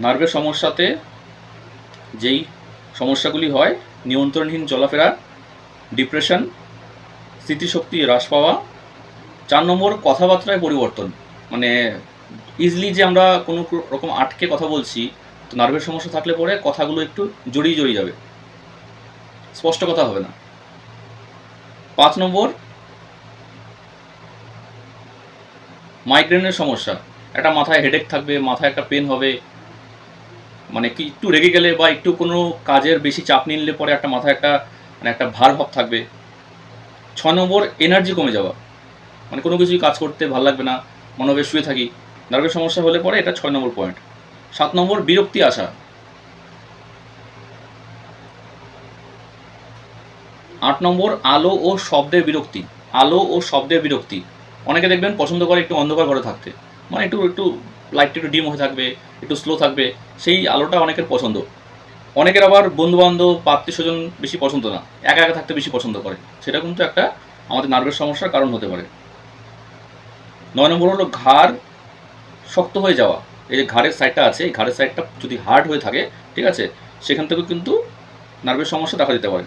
নার্ভের সমস্যাতে যেই সমস্যাগুলি হয়, নিয়ন্ত্রণহীন চলাফেরা, ডিপ্রেশন, স্মৃতিশক্তি হ্রাস পাওয়া, চার নম্বর কথাবার্তায় পরিবর্তন। মানে ইজিলি যে আমরা কোনো রকম আটকে কথা বলছি, তো নার্ভের সমস্যা থাকলে পরে কথাগুলো একটু জড়িয়ে জড়িয়ে যাবে। স্পষ্ট কথা হবে না। পাঁচ নম্বর মাইগ্রেনের সমস্যা। একটা মাথায় হেডেক থাকবে, মাথায় একটা পেন হবে মানে কি একটু রেগে গেলে বা একটু কোনো কাজের বেশি চাপ নিলে পরে একটা মাথায় একটা মানে একটা ভার ভাব থাকবে। ছ নম্বর এনার্জি কমে যাওয়া। মানে কোনো কিছুই কাজ করতে ভালো লাগবে না মনে হবে শুয়ে থাকি। নার্ভের সমস্যা হলে পরে এটা ছয় নম্বর পয়েন্ট সাত নম্বর, বিরক্তি আসা। আট নম্বর, আলো ও শব্দের বিরক্তি। আলো ও শব্দের বিরক্তি। অনেকে দেখবেন পছন্দ করে একটু অন্ধকার ঘরে থাকতে। মানে একটু একটু লাইটটা একটু ডিম হয়ে থাকবে, একটু স্লো থাকবে, সেই আলোটা অনেকের পছন্দ। অনেকের আবার বন্ধু বান্ধব আত্মীয় স্বজন বেশি পছন্দ না। একা একা থাকতে বেশি পছন্দ করে। সেটা কিন্তু একটা আমাদের নার্ভের সমস্যার কারণ হতে পারে। নয় নম্বর হলো ঘাড় শক্ত হয়ে যাওয়া। এই যে ঘাড়ের সাইডটা আছে, এই ঘাড়ের সাইডটা যদি হার্ড হয়ে থাকে, ঠিক আছে, সেখান থেকেও কিন্তু নার্ভের সমস্যা দেখা দিতে পারে।